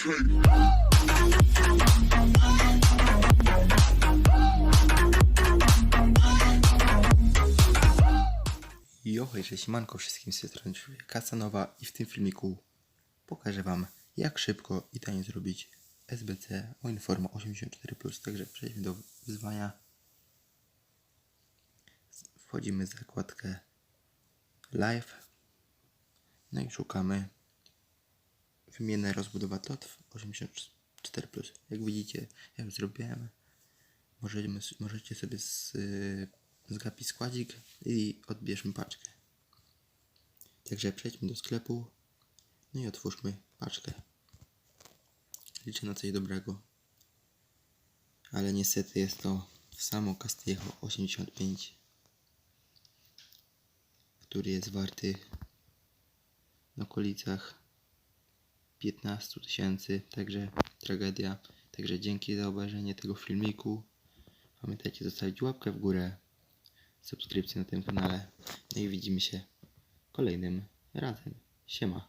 Jo, hej, cześć, manko wszystkim z tej Kasanowa i w tym filmiku pokażę Wam jak szybko i taniej zrobić SBC o Informa 84+, także przejdźmy do wyzwania. Wchodzimy w zakładkę Live, no i szukamy wymienne rozbudowa TOTW 84+. Jak widzicie, ja już zrobiłem. Możemy, możecie sobie z, zgapić składzik i odbierzmy paczkę. Także przejdźmy do sklepu no i otwórzmy paczkę. Liczę na coś dobrego. Ale niestety jest to samo Castillejo 85, który jest warty w okolicach 15 tysięcy, także tragedia. Także dzięki za obejrzenie tego filmiku. Pamiętajcie zostawić łapkę w górę, subskrypcję na tym kanale. No i widzimy się kolejnym razem. Siema.